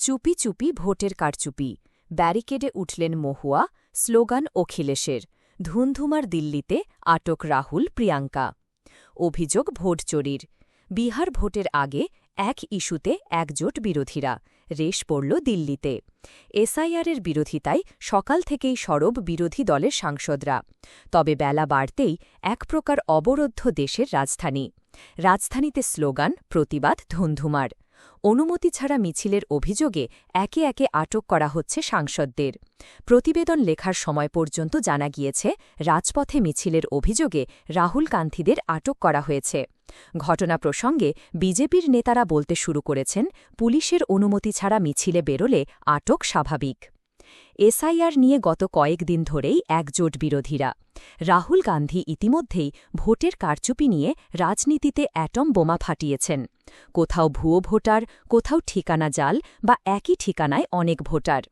চুপি চুপি ভোটের কারচুপি। ব্যারিকেডে উঠলেন মহুয়া, স্লোগান অখিলেশের, ধুন্ধুমার দিল্লিতে আটক রাহুল, প্রিয়াঙ্কা। অভিযোগ ভোট চোরির। বিহার ভোটের আগে এক ইস্যুতে একজোট বিরোধীরা, রেশ পড়ল দিল্লিতে। এসআইআরের বিরোধিতায় সকাল থেকেই সরব বিরোধী দলের সাংসদরা। তবে বেলা বাড়তেই এক প্রকার অবরুদ্ধ দেশের রাজধানী। রাজধানীতে স্লোগান, প্রতিবাদ ধুন্ধুমার। অনুমতি ছাড়া মিছিলের অভিযোগে একে একে আটক করা হচ্ছে সাংসদদের। প্রতিবেদন লেখার সময় পর্যন্ত জানা গিয়েছে, রাজপথে মিছিলের অভিযোগে রাহুল গান্ধীদের আটক করা হয়েছে। ঘটনা প্রসঙ্গে বিজেপির নেতারা বলতে শুরু করেছেন, পুলিশের অনুমতি ছাড়া মিছিলে বেরোলে আটক স্বাভাবিক। এসআইআর নিয়ে গত কয়েকদিন ধরেই একজোট বিরোধীরা। রাহুল গান্ধী ইতিমধ্যেই ভোটের কারচুপি নিয়ে রাজনীতিতে অ্যাটম বোমা ফাটিয়েছেন। কোথাও ভুয়ো ভোটার, কোথাও ঠিকানা জাল বা একই ঠিকানায় অনেক ভোটার।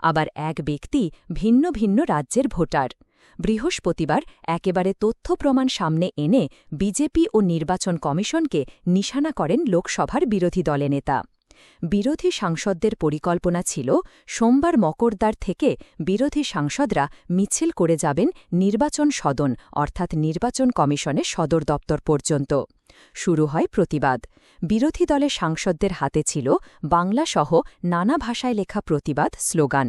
আবার এক ব্যক্তি ভিন্ন ভিন্ন রাজ্যের ভোটার। বৃহস্পতিবার একেবারে তথ্য প্রমাণ সামনে এনে বিজেপি ও নির্বাচন কমিশনকে নিশানা করেন লোকসভার বিরোধী দলে নেতা। বিরোধী সাংসদদের পরিকল্পনা ছিল সোমবার মকরদার থেকে বিরোধী সাংসদরা মিছিল করে যাবেন নির্বাচন সদন, অর্থাৎ নির্বাচন কমিশনের সদর দপ্তর পর্যন্ত। শুরু হয় প্রতিবাদ। বিরোধী দলের সাংসদদের হাতে ছিল বাংলাসহ নানা ভাষায় লেখা প্রতিবাদ স্লোগান।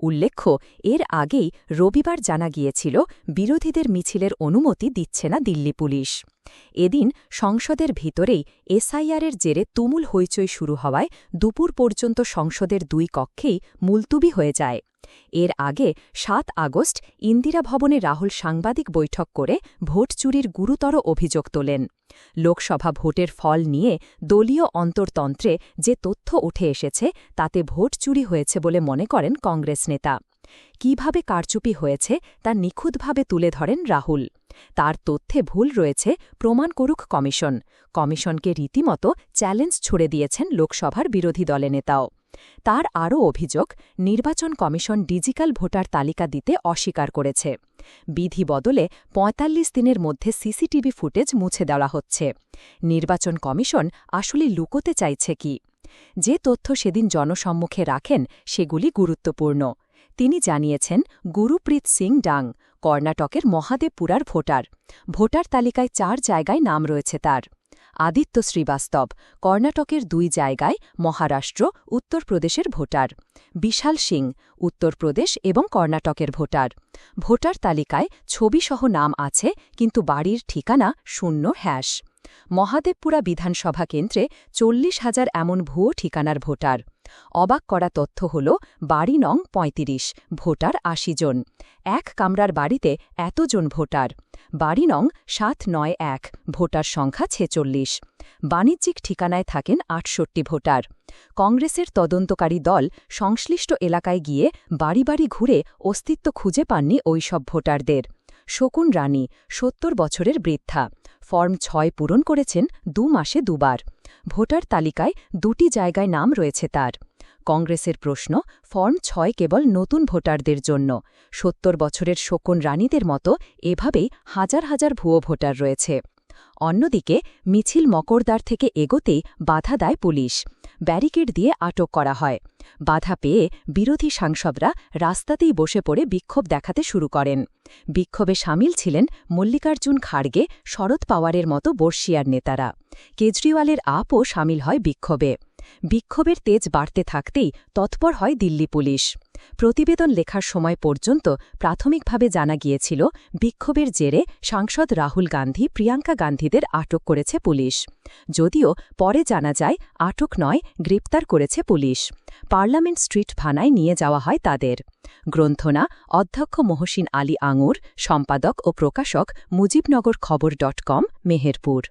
উল্লেখ্য, এর আগেই রবিবার জানা গিয়েছিল, বিরোধীদের মিছিলের অনুমতি দিচ্ছে না দিল্লি পুলিশ। এদিন সংসদের ভিতরেই এসআইআরের জেরে তুমুল হইচই শুরু হওয়ায় দুপুর পর্যন্ত সংসদের দুই কক্ষেই মুলতুবি হয়ে যায়। এর আগে সাত আগস্ট ইন্দিরা ভবনে রাহুল সাংবাদিক বৈঠক করে ভোট চুরির গুরুতর অভিযোগ তোলেন। লোকসভা ভোটের ফল নিয়ে দলীয় অন্তর্তন্ত্রে যে তথ্য উঠে এসেছে, তাতে ভোট চুরি হয়েছে বলে মনে করেন কংগ্রেস নেতা। কীভাবে কারচুপি হয়েছে, তা নিখুঁতভাবে তুলে ধরেন রাহুল। তার তথ্যে ভুল রয়েছে, প্রমাণ করুক কমিশন। কমিশনকে রীতিমতো চ্যালেঞ্জ ছুড়ে দিয়েছেন লোকসভার বিরোধী দলে নেতাও। তার আরও অভিযোগ, নির্বাচন কমিশন ডিজিটাল ভোটার তালিকা দিতে অস্বীকার করেছে। বিধি বদলে ৪৫ দিনের মধ্যে সিসিটিভি ফুটেজ মুছে দেওয়া হচ্ছে। নির্বাচন কমিশন আসলে লুকোতে চাইছে কি? যে তথ্য সেদিন জনসম্মুখে রাখেন, সেগুলি গুরুত্বপূর্ণ। তিনি জানিয়েছেন, গুরুপ্রীত সিং ডাং, কর্ণাটকের মহাদেবপুরার ভোটার। ভোটার তালিকায় চার জায়গায় নাম রয়েছে তার। আদিত্য শ্রীবাস্তব, কর্ণাটকের দুই জায়গায় মহারাষ্ট্র, উত্তরপ্রদেশের ভোটার। বিশাল সিং, উত্তরপ্রদেশ এবং কর্ণাটকের ভোটার। ভোটার তালিকায় ছবিসহ নাম আছে, কিন্তু বাড়ির ঠিকানা শূন্য হ্যাশ। মহাদেবপুরা বিধানসভা কেন্দ্রে চল্লিশ হাজার এমন ভুয়ো ঠিকানার ভোটার। অবাক করা তথ্য হল, বাড়ি নং ৩৫ ভোটার আশি জন। এক কামরার বাড়িতে এতজন ভোটার। বাড়ি নং সাত নয় এক, ভোটার সংখ্যা ছেচল্লিশ। বাণিজ্যিক ঠিকানায় থাকেন আটষট্টি ভোটার। কংগ্রেসের তদন্তকারী দল সংশ্লিষ্ট এলাকায় গিয়ে বাড়ি বাড়ি ঘুরে অস্তিত্ব খুঁজে পাননি ওইসব ভোটারদের। শকুন রানী, সত্তর বছরের বৃদ্ধা। ফর্ম ছয় পূরণ করেছেন দু মাসে দুবার। ভোটার তালিকায় দুটি জায়গায় নাম রয়েছে তার। কংগ্রেসের প্রশ্ন, ফর্ম ছয় কেবল নতুন ভোটারদের জন্য। সত্তর বছরের শকুন রানীদের মতো এভাবেই হাজার হাজার ভুয়ো ভোটার রয়েছে। অন্যদিকে, মিছিল মকরদার থেকে এগোতেই বাধা দেয় পুলিশ। ব্যারিকেড দিয়ে আটক করা হয়। বাধা পেয়ে বিরোধী সাংসদরা রাস্তাতেই বসে পড়ে বিক্ষোভ দেখাতে শুরু করেন। বিক্ষোভে সামিল ছিলেন মল্লিকার্জুন খাড়গে শরৎ পাওয়ারের মতো বর্ষিয়ার নেতারা। কেজরিওয়ালের আপও সামিল হয় বিক্ষোভে। বিক্ষোভের তেজ বাড়তে থাকতেই তৎপর হয় দিল্লি পুলিশ। প্রতিবেদন লেখার সময় পর্যন্ত প্রাথমিকভাবে জানা গিয়েছিল, বিক্ষোভের জেরে সাংসদ রাহুল গান্ধী প্রিয়াঙ্কা গান্ধীদের আটক করেছে পুলিশ। যদিও পরে জানা যায়, আটক নয়, গ্রেপ্তার করেছে পুলিশ। পার্লামেন্ট স্ট্রিট থানায় নিয়ে যাওয়া হয় তাদের। গ্রন্থনা, অধ্যক্ষ মহসিন আলী আঙুর, সম্পাদক ও প্রকাশক মুজিবনগর খবর ডট কম, মেহেরপুর।